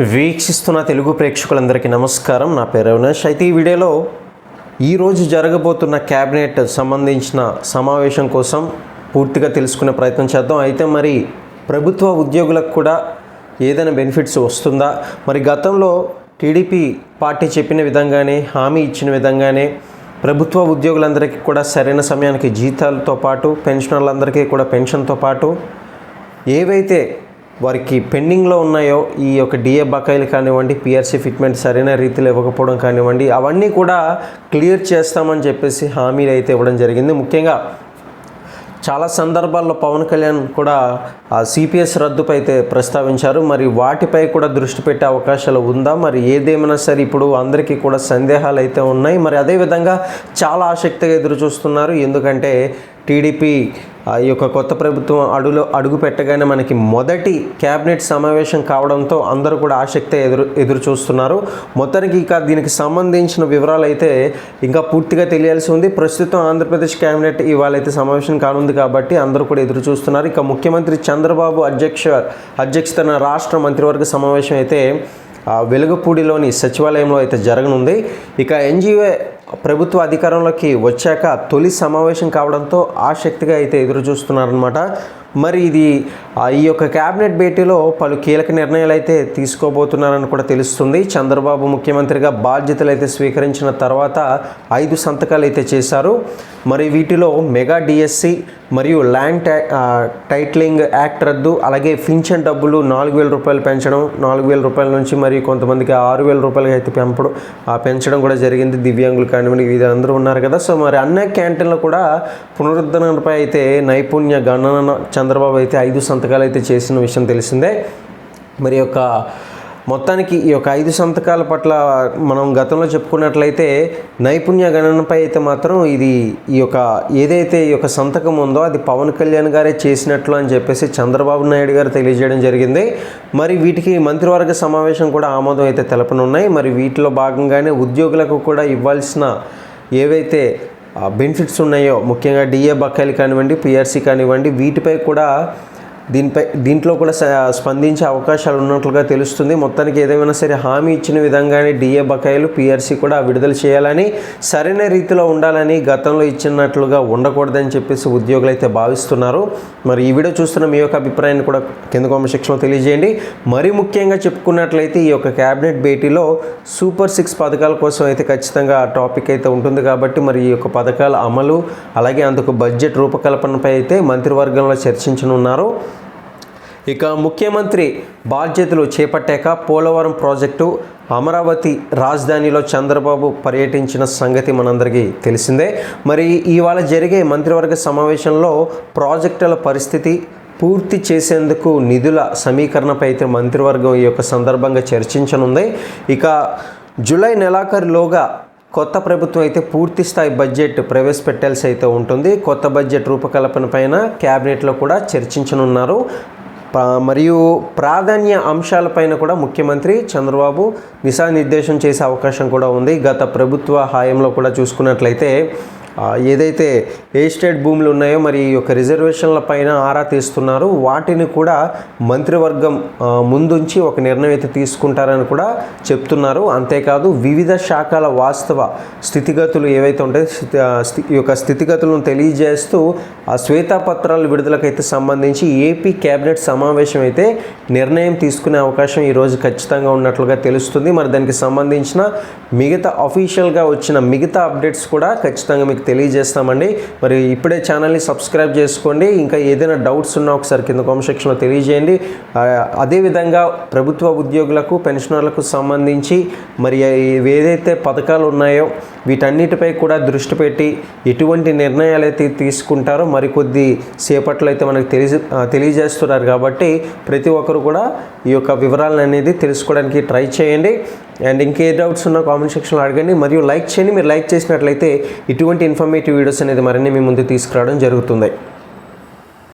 వీక్షిస్తున్న తెలుగు ప్రేక్షకులందరికీ నమస్కారం. నా పేరు అవినాష్ అయితే ఈ వీడియోలో ఈరోజు జరగబోతున్న క్యాబినెట్ సంబంధించిన సమావేశం కోసం పూర్తిగా తెలుసుకునే ప్రయత్నం చేద్దాం. అయితే మరి ప్రభుత్వ ఉద్యోగులకు కూడా ఏదైనా బెనిఫిట్స్ వస్తుందా? మరి గతంలో టీడీపీ పార్టీ చెప్పిన విధంగానే హామీ ఇచ్చిన విధంగానే ప్రభుత్వ ఉద్యోగులందరికీ కూడా సరైన సమయానికి జీతాలతో పాటు పెన్షనర్లందరికీ కూడా పెన్షన్తో పాటు ఏవైతే వారికి పెండింగ్లో ఉన్నాయో ఈ యొక్క డిఏ బకాయిలు కానివ్వండి పిఆర్సీ ఫిట్మెంట్ సరైన రీతిలో ఇవ్వకపోవడం కానివ్వండి అవన్నీ కూడా క్లియర్ చేస్తామని చెప్పేసి హామీలు అయితే ఇవ్వడం జరిగింది. ముఖ్యంగా చాలా సందర్భాల్లో పవన్ కళ్యాణ్ కూడా ఆ సిపిఎస్ రద్దుపై అయితే ప్రస్తావించారు. మరి వాటిపై కూడా దృష్టి పెట్టే అవకాశాలు ఉందా? మరి ఏదేమైనా సరే ఇప్పుడు అందరికీ కూడా సందేహాలు అయితే ఉన్నాయి. మరి అదేవిధంగా చాలా ఆసక్తిగా ఎదురు చూస్తున్నారు ఎందుకంటే టీడీపీ ఆ ఈ యొక్క కొత్త ప్రభుత్వం అడుగులో అడుగు పెట్టగానే మనకి మొదటి క్యాబినెట్ సమావేశం కావడంతో అందరూ కూడా ఆసక్తి ఎదురు ఎదురు చూస్తున్నారు. మొత్తానికి ఇక దీనికి సంబంధించిన వివరాలు అయితే ఇంకా పూర్తిగా తెలియాల్సి ఉంది. ప్రస్తుతం ఆంధ్రప్రదేశ్ క్యాబినెట్ ఇవాళ అయితే సమావేశం కానుంది కాబట్టి అందరూ కూడా ఎదురు చూస్తున్నారు. ఇక ముఖ్యమంత్రి చంద్రబాబు అధ్యక్ష అధ్యక్షతన రాష్ట్ర మంత్రివర్గ సమావేశం అయితే వెలుగుపూడిలోని సచివాలయంలో అయితే జరగనుంది. ఇక ఎన్జిఓ ప్రభుత్వ అధికారంలోకి వచ్చాక తొలి సమావేశం కావడంతో ఆసక్తిగా అయితే ఎదురు చూస్తున్నారనమాట మరి ఇది ఈ యొక్క క్యాబినెట్ భేటీలో పలు కీలక నిర్ణయాలు అయితే తీసుకోబోతున్నారని కూడా తెలుస్తుంది. చంద్రబాబు ముఖ్యమంత్రిగా బాధ్యతలు అయితే స్వీకరించిన తర్వాత ఐదు సంతకాలు అయితే చేశారు. మరి వీటిలో మెగా డిఎస్సి మరియు ల్యాండ్ టై- టైటిలింగ్ యాక్ట్ రద్దు అలాగే పింఛన్ డబ్బులు నాలుగు వేల రూపాయలు పెంచడం నాలుగు వేల రూపాయల నుంచి మరి కొంతమందికి ఆరు వేల రూపాయలకి అయితే పెంపడం పెంచడం కూడా జరిగింది. దివ్యాంగులు కానివ్వండి వీరందరూ ఉన్నారు కదా. సో మరి అన్న క్యాంటీన్లో కూడా పునరుద్ధరణపై అయితే నైపుణ్య గణన చంద్రబాబు అయితే ఐదు సంతకాలు అయితే చేసిన విషయం తెలిసిందే. మరి యొక్క మొత్తానికి ఈ యొక్క ఐదు సంతకాల పట్ల మనం గతంలో చెప్పుకున్నట్లయితే నైపుణ్య గణనపై అయితే మాత్రం ఇది ఈ యొక్క ఏదైతే ఈ యొక్క సంతకం ఉందో అది పవన్ కళ్యాణ్ గారే చేసినట్లు అని చెప్పేసి చంద్రబాబు నాయుడు గారు తెలియజేయడం జరిగింది. మరి వీటికి మంత్రివర్గ సమావేశం కూడా ఆమోదం అయితే తెలపనున్నాయి. మరి వీటిలో భాగంగానే ఉద్యోగులకు కూడా ఇవ్వాల్సిన ఏవైతే బెనిఫిట్స్ ఉన్నాయో? ముఖ్యంగా డిఏ బకాయిలు కానివ్వండి పిఆర్సీ కానివ్వండి వీటిపై కూడా దీనిపై దీంట్లో కూడా స్పందించే అవకాశాలు ఉన్నట్లుగా తెలుస్తుంది. మొత్తానికి ఏదేమైనా సరే హామీ ఇచ్చిన విధంగానే డిఏ బకాయిలు పిఆర్సీ కూడా విడుదల చేయాలని సరైన రీతిలో ఉండాలని గతంలో ఇచ్చినట్లుగా ఉండకూడదని చెప్పేసి ఉద్యోగులు అయితే భావిస్తున్నారు. మరి ఈ వీడియో చూస్తున్న మీ యొక్క అభిప్రాయాన్ని కూడా కింద కామెంట్ సెక్షన్లో తెలియజేయండి. మరి ముఖ్యంగా చెప్పుకున్నట్లయితే ఈ యొక్క క్యాబినెట్ భేటీలో సూపర్ సిక్స్ పథకాల కోసం అయితే ఖచ్చితంగా ఆ టాపిక్ అయితే ఉంటుంది కాబట్టి మరి ఈ యొక్క పథకాల అమలు అలాగే అందుకు బడ్జెట్ రూపకల్పనపై అయితే మంత్రివర్గంలో చర్చించనున్నారు. ఇక ముఖ్యమంత్రి బాధ్యతలు చేపట్టాక పోలవరం ప్రాజెక్టు అమరావతి రాజధానిలో చంద్రబాబు పర్యటించిన సంగతి మనందరికీ తెలిసిందే. మరి ఇవాళ జరిగే మంత్రివర్గ సమావేశంలో ప్రాజెక్టుల పరిస్థితి పూర్తి చేసేందుకు నిధుల సమీకరణపై అయితే మంత్రివర్గం ఈ యొక్క సందర్భంగా చర్చించనుంది. ఇక జూలై నెలాఖరులోగా కొత్త ప్రభుత్వం అయితే పూర్తి స్థాయి బడ్జెట్ ప్రవేశపెట్టాల్సి అయితే ఉంటుంది. కొత్త బడ్జెట్ రూపకల్పన పైన క్యాబినెట్లో కూడా చర్చించనున్నారు. మరియు ప్రాధాన్య అంశాలపైన కూడా ముఖ్యమంత్రి చంద్రబాబు దిశానిర్దేశం చేసే అవకాశం కూడా ఉంది. గత ప్రభుత్వ హాయంలో కూడా చూసుకున్నట్లయితే ఏదైతే ఎస్టేట్ భూములు ఉన్నాయో మరి ఈ యొక్క రిజర్వేషన్ల పైన ఆరా తీస్తున్నారు వాటిని కూడా మంత్రివర్గం ముందుంచి ఒక నిర్ణయం అయితే తీసుకుంటారని కూడా చెప్తున్నారు. అంతేకాదు వివిధ శాఖల వాస్తవ స్థితిగతులు ఏవైతే ఉంటాయో స్థితి- స్థి- ఈ యొక్క స్థితిగతులను తెలియజేస్తూ ఆ శ్వేతాపత్రాల విడుదలకైతే సంబంధించి ఏపీ కేబినెట్ సమావేశం అయితే నిర్ణయం తీసుకునే అవకాశం ఈరోజు ఖచ్చితంగా ఉన్నట్లుగా తెలుస్తుంది. మరి దానికి సంబంధించిన మిగతా అఫీషియల్గా వచ్చిన మిగతా అప్డేట్స్ కూడా ఖచ్చితంగా మీకు తెలియజేస్తామండి. మరి ఇప్పుడే ఛానల్ని సబ్స్క్రైబ్ చేసుకోండి. ఇంకా ఏదైనా డౌట్స్ ఉన్నా ఒకసారి కింద కామెంట్ సెక్షన్లో తెలియజేయండి. అదేవిధంగా ప్రభుత్వ ఉద్యోగులకు పెన్షనర్లకు సంబంధించి మరి ఏదైతే పథకాలు ఉన్నాయో వీటన్నిటిపై కూడా దృష్టి పెట్టి ఎటువంటి నిర్ణయాలు అయితే తీసుకుంటారో మరికొద్ది సేపట్లో అయితే మనకు తెలిసి తెలియజేస్తున్నారు. కాబట్టి ప్రతి ఒక్కరు కూడా ఈ యొక్క వివరాలను అనేది తెలుసుకోవడానికి ట్రై చేయండి. అండ్ ఇంకే డౌట్స్ ఉన్న కామెంట్ సెక్షన్లో అడగండి. మరియు లైక్ చేయండి. మీరు లైక్ చేసినట్లయితే ఇటువంటి ఇన్ఫర్మేటివ్ వీడియోస్ అనేది మరిన్ని మీ ముందు తీసుకురావడం జరుగుతుంది.